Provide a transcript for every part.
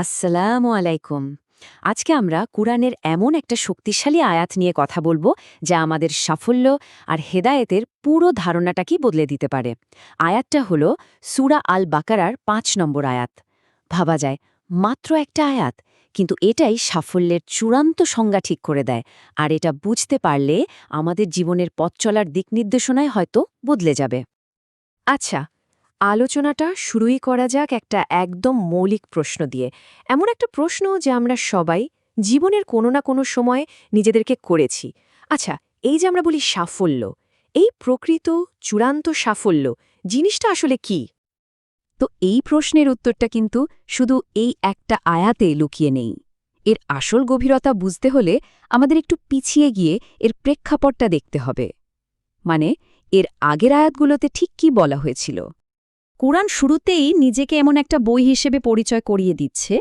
আসসালামু আলাইকুম। আজকে আমরা কুরআনের এমন একটা শক্তিশালী আয়াত নিয়ে কথা বলব, যা আমাদের সাফল্য আর হেদায়েতের পুরো ধারণাটাকেই বদলে দিতে পারে। আয়াতটা হল সুরা আল বাকারার পাঁচ নম্বর আয়াত। ভাবা যায়, মাত্র একটা আয়াত, কিন্তু এটাই সাফল্যের চূড়ান্ত সংজ্ঞা ঠিক করে দেয়, আর এটা বুঝতে পারলে আমাদের জীবনের পথ চলার দিক নির্দেশনায় হয়তো বদলে যাবে। আচ্ছা আলোচনাটা শুরুই করা যাক একটা একদম মৌলিক প্রশ্ন দিয়ে। এমন একটা প্রশ্ন যে আমরা সবাই জীবনের কোনো না কোনো সময় নিজেদেরকে করেছি। আচ্ছা এই যে আমরা বলি সাফল্য, এই প্রকৃত চূড়ান্ত সাফল্য জিনিসটা আসলে কি? তো এই প্রশ্নের উত্তরটা কিন্তু শুধু এই একটা আয়াতে লুকিয়ে নেই। এর আসল গভীরতা বুঝতে হলে আমাদের একটু পিছিয়ে গিয়ে এর প্রেক্ষাপটটা দেখতে হবে। মানে এর আগের আয়াতগুলোতে ঠিক কি বলা হয়েছিল? কোরআন শুরুতেই নিজেকে এমন একটা বই হিসেবে পরিচয় করিয়ে দিচ্ছে,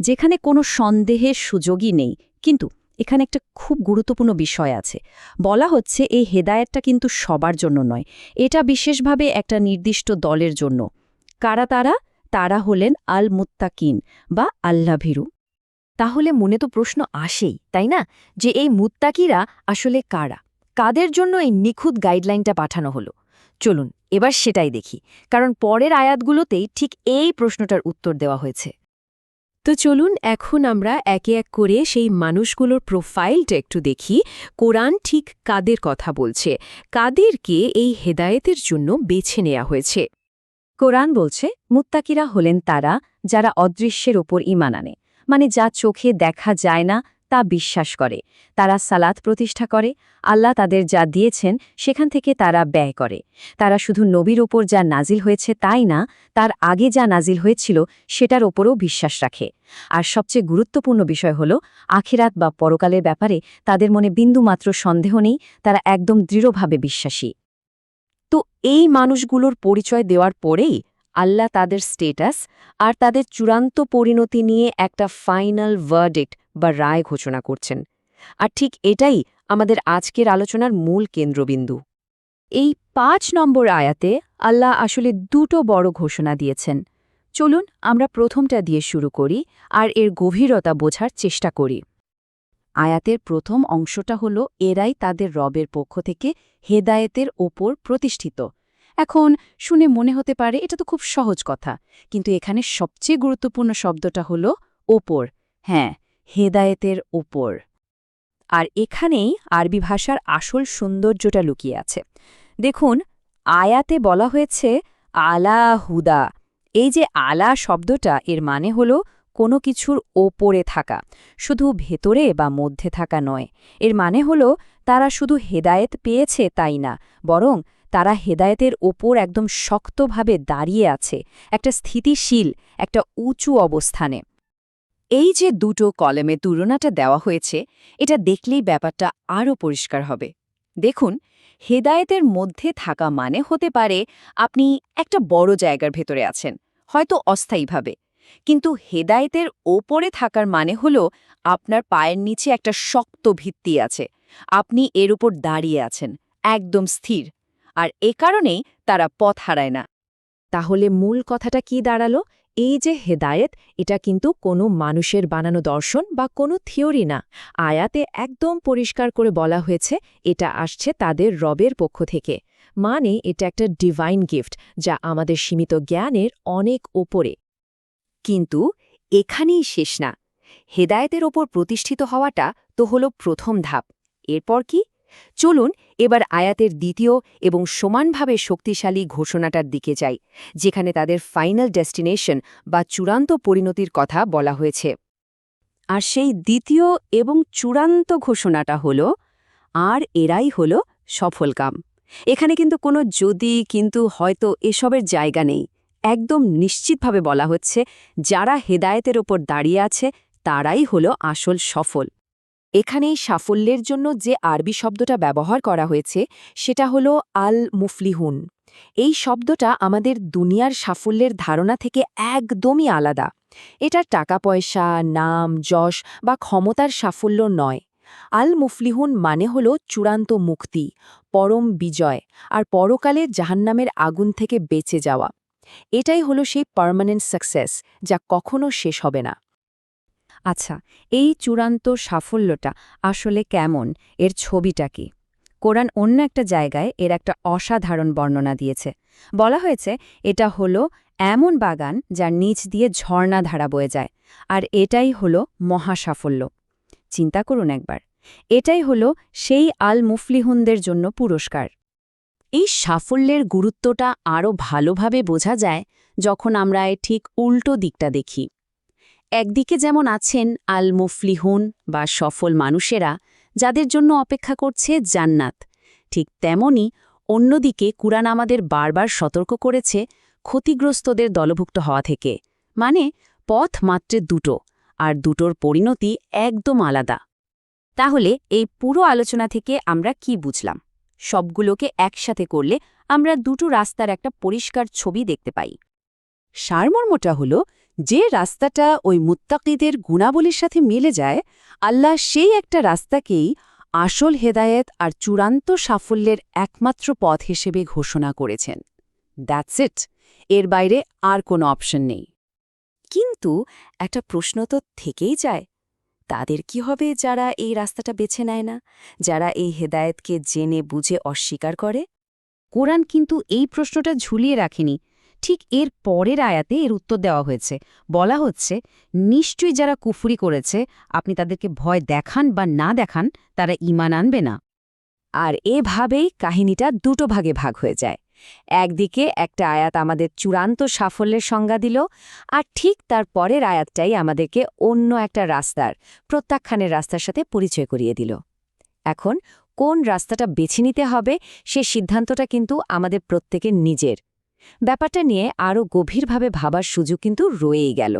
যেখানে কোনো সন্দেহের সুযোগই নেই। কিন্তু এখানে একটা খুব গুরুত্বপূর্ণ বিষয় আছে। বলা হচ্ছে এই হেদায়েতটা কিন্তু সবার জন্য নয়, এটা বিশেষভাবে একটা নির্দিষ্ট দলের জন্য। কারা তারা? তারা হলেন আল মুত্তাকিন বা আল্লাভীরু। তাহলে মনে তো প্রশ্ন আসেই, তাই না? যে এই মুত্তাকিরা আসলে কারা? কাদের জন্য এই নিখুঁত গাইডলাইনটা পাঠানো হলো? চলুন, এবার সেটাই দেখি। কারণ পরের আয়াতগুলোতেই ঠিক এই প্রশ্নটার উত্তর দেওয়া হয়েছে। তো চলুন, এখন আমরা একে এক করে সেই মানুষগুলোর প্রোফাইলটা একটু দেখি। কোরআন ঠিক কাদের কথা বলছে? কাদেরকে এই হেদায়েতের জন্য বেছে নেওয়া হয়েছে? কোরআন বলছে, মুত্তাকিরা হলেন তারা যারা অদৃশ্যের ওপর ইমান আনে। মানে যা চোখে দেখা যায় না তা বিশ্বাস করে। তারা সালাত প্রতিষ্ঠা করে, আল্লাহ তাদের যা দিয়েছেন সেখান থেকে তারা ব্যয় করে। তারা শুধু নবীর ওপর যা নাজিল হয়েছে তাই না, তার আগে যা নাজিল হয়েছিল সেটার ওপরও বিশ্বাস রাখে। আর সবচেয়ে গুরুত্বপূর্ণ বিষয় হল, আখিরাত বা পরকালের ব্যাপারে তাদের মনে বিন্দুমাত্র সন্দেহ নেই, তারা একদম দৃঢ়ভাবে বিশ্বাসী। তো এই মানুষগুলোর পরিচয় দেওয়ার পরেই আল্লাহ তাদের স্টেটাস আর তাদের চূড়ান্ত পরিণতি নিয়ে একটা ফাইনাল ভার্ডিক্ট বা রায় ঘোষণা করছেন। আর ঠিক এটাই আমাদের আজকের আলোচনার মূল কেন্দ্রবিন্দু। এই পাঁচ নম্বর আয়াতে আল্লাহ আসলে দুটো বড় ঘোষণা দিয়েছেন। চলুন আমরা প্রথমটা দিয়ে শুরু করি আর এর গভীরতা বোঝার চেষ্টা করি। আয়াতের প্রথম অংশটা হল, এরাই তাদের রবের পক্ষ থেকে হেদায়েতের ওপর প্রতিষ্ঠিত। এখন শুনে মনে হতে পারে এটা তো খুব সহজ কথা, কিন্তু এখানে সবচেয়ে গুরুত্বপূর্ণ শব্দটা হল, ওপর। হ্যাঁ হেদায়েতের ওপর আর এখানেই আরবি ভাষার আসল সৌন্দর্যটা লুকিয়ে আছে। দেখুন, আয়াতে বলা হয়েছে, আলা হুদা এই যে আলা শব্দটা, এর মানে হল কোনো কিছুর ওপরে থাকা, শুধু ভেতরে বা মধ্যে থাকা নয়। এর মানে হল, তারা শুধু হেদায়েত পেয়েছে তাই না, বরং তারা হেদায়েতের ওপর একদম শক্তভাবে দাঁড়িয়ে আছে, একটা স্থিতিশীল, একটা উঁচু অবস্থানে। এই যে দুটো কলমে তুলনাটা দেওয়া হয়েছে, এটা দেখলেই ব্যাপারটা আরও পরিষ্কার হবে। দেখুন, হেদায়েতের মধ্যে থাকা মানে হতে পারে আপনি একটা বড় জায়গার ভেতরে আছেন, হয়তো অস্থায়ীভাবে। কিন্তু হেদায়েতের ওপরে থাকার মানে হল আপনার পায়ের নিচে একটা শক্ত ভিত্তি আছে, আপনি এর উপর দাঁড়িয়ে আছেন, একদম স্থির। আর এ কারণেই তারা পথ হারায় না। তাহলে মূল কথাটা কি দাঁড়াল? এই যে হেদায়েত, এটা কিন্তু কোনো মানুষের বানানো দর্শন বা কোনো থিওরি না। আয়াতে একদম পরিষ্কার করে বলা হয়েছে, এটা আসছে তাদের রবের পক্ষ থেকে। মানে এটা একটা ডিভাইন গিফট যা আমাদের সীমিত জ্ঞানের অনেক ওপরে। কিন্তু এখানেই শেষ না। হেদায়েতের ওপর প্রতিষ্ঠিত হওয়াটা তো হল প্রথম ধাপ। এরপর কি? চলুন এবার আয়াতের দ্বিতীয় এবং সমানভাবে শক্তিশালী ঘোষণাটার দিকে যাই, যেখানে তাদের ফাইনাল ডেস্টিনেশন বা চূড়ান্ত পরিণতির কথা বলা হয়েছে। আর সেই দ্বিতীয় এবং চূড়ান্ত ঘোষণাটা হল, আর এরাই হল সফলকাম। এখানে কিন্তু কোনো যদি, কিন্তু হয়তো এসবের জায়গা নেই। একদম নিশ্চিতভাবে বলা হচ্ছে, যারা হেদায়েতের ওপর দাঁড়িয়ে আছে, তারাই হল আসল সফল। এখানেই সাফল্যের জন্য যে আরবি শব্দটা ব্যবহার করা হয়েছে, সেটা হল আল মুফলিহুন এই শব্দটা আমাদের দুনিয়ার সাফল্যের ধারণা থেকে একদমই আলাদা। এটা টাকা পয়সা নাম, যশ বা ক্ষমতার সাফল্য নয়। আল মুফলিহুন মানে হল চূড়ান্ত মুক্তি, পরম বিজয় আর পরকালের জাহান্নামের আগুন থেকে বেঁচে যাওয়া। এটাই হলো সেই পার্মানেন্ট সাকসেস যা কখনো শেষ হবে না। আচ্ছা এই চূড়ান্ত সাফল্যটা আসলে কেমন? এর ছবিটা কি? কোরআন অন্য একটা জায়গায় এর একটা অসাধারণ বর্ণনা দিয়েছে। বলা হয়েছে, এটা হলো এমন বাগান যার নিচ দিয়ে ঝর্ণাধারা বয়ে যায়, আর এটাই হলো মহাসাফল্য। চিন্তা করুন একবার, এটাই হলো সেই আল মুফলিহুনদের জন্য পুরস্কার। এই সাফল্যের গুরুত্বটা আরও ভালোভাবে বোঝা যায় যখন আমরা এ ঠিক উল্টো দিকটা দেখি। একদিকে যেমন আছেন আল মুফলিহুন বা সফল মানুষেরা, যাদের জন্য অপেক্ষা করছে জান্নাত, ঠিক তেমনি অন্যদিকে কুরআন আমাদের বারবার সতর্ক করেছে ক্ষতিগ্রস্তদের দলভুক্ত হওয়া থেকে মানে পথ মাত্রে দুটো, আর দুটোর পরিণতি একদম আলাদা। তাহলে এই পুরো আলোচনা থেকে আমরা কি বুঝলাম? সবগুলোকে একসাথে করলে আমরা দুটো রাস্তার একটা পরিষ্কার ছবি দেখতে পাই। সারমর্মটা হল যে রাস্তাটা ওই মুত্তাকিদের গুণাবলীর সাথে মিলে যায়, আল্লাহ সেই একটা রাস্তাকেই আসল হেদায়েত আর চূড়ান্ত সাফল্যের একমাত্র পথ হিসেবে ঘোষণা করেছেন। দ্যাটস ইট এর বাইরে আর কোনো অপশন নেই। কিন্তু একটা প্রশ্ন তো থেকেই যায়। তাদের কি হবে যারা এই রাস্তাটা বেছে নেয় না? যারা এই হেদায়েতকে জেনে বুঝে অস্বীকার করে? কোরআন কিন্তু এই প্রশ্নটা ঝুলিয়ে রাখেনি। ঠিক এর পরের আয়াতে এর উত্তর দেওয়া হয়েছে। বলা হচ্ছে, নিশ্চয়ই যারা কুফুরি করেছে, আপনি তাদেরকে ভয় দেখান বা না দেখান, তারা ইমান আনবে না। আর এভাবেই কাহিনীটা দুটো ভাগে ভাগ হয়ে যায়। একদিকে একটা আয়াত আমাদের চূড়ান্ত সাফল্যের সংজ্ঞা দিল, আর ঠিক তার পরের আয়াতটাই আমাদেরকে অন্য একটা রাস্তার, প্রত্যাখ্যানের রাস্তার সাথে পরিচয় করিয়ে দিল। এখন কোন রাস্তাটা বেছে নিতে হবে, সে সিদ্ধান্তটা কিন্তু আমাদের প্রত্যেকের নিজের। ব্যাপারটা নিয়ে আরও গভীরভাবে ভাবার সুযোগ কিন্তু রয়েই গেল।